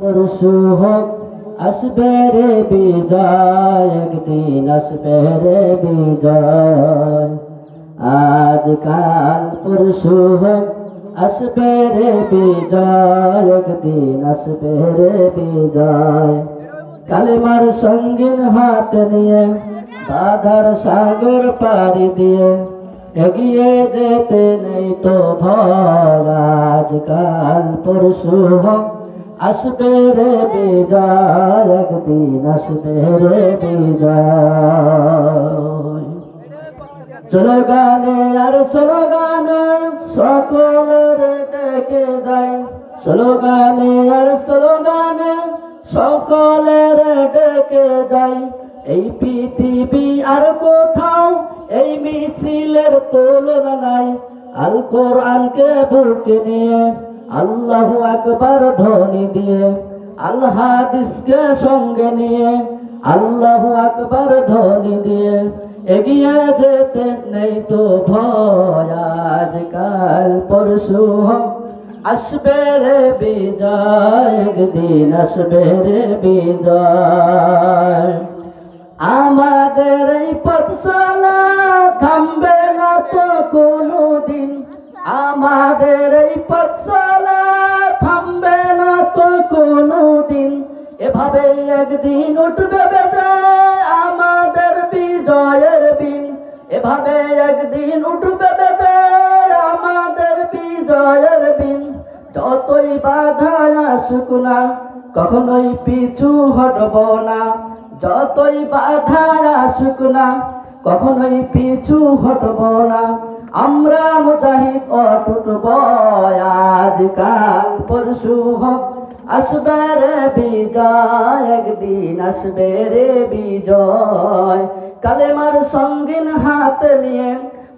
পরশু হোক আসবে রে বিজয়, একদিন আসবে রে বিজয়। আজ কাল পরশু হোক আসবে রে বিজয়, একদিন আসবে রে বিজয়। কালেমার সঙ্গীন হাত নিয়ে, বাধার সাগর পাড়ি দিয়ে, এগিয়ে যেতে নেই তো ভয়। আজকাল পরশু হোক আসবে রে বিজয় একদিন আসবে রে বিজয় চলো গানে আর চলো গানে, সকলের ডেকে যাই। চলো গানে আর চলো গানে, সকলের ডেকে যাই। এই পৃথিবী আর কোথাও এই মিছিলের তুলনা নাই। আল কোরআনকে বুকে নিয়ে আল্লাহু আকবার ধ্বনি দিয়ে আল হাদিসকে সঙ্গে নিয়ে, আল্লাহু আকবার ধ্বনি দিয়ে, এগিয়ে যেতে নেই তো ভয়, আজকাল পরশু আসবে রে বিজয়, একদিন আসবে রে বিজয়। আমাদের এই পথ থামবে না তো কোনো দিন আমাদের কোনো দিন এভাবে একদিন উঠবে বেজে আমাদের বিজয়ের বিন এভাবে একদিন উঠবে বেজে আমাদের বিজয়ের বিন যতই বাধা আসুক না, কখনোই পিছু হটব না। যতই বাধা আসুক না, কখনোই পিছু হটব না। আমরা মুজাহিদ অটুটব আজকাল পরশু হোক আসবে বিজয়, একদিন আসবে রে বিজয়। কালেমার সঙ্গীন হাত নিয়ে,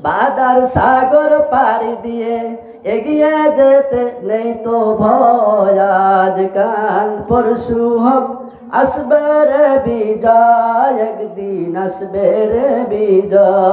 বাদার সাগর পাড়ি দিয়ে, এগিয়ে যেতে নেই তো ভয়। আজকাল পরশু হোক আসবে রে বিজয়, একদিন আসবে রে বিজয়।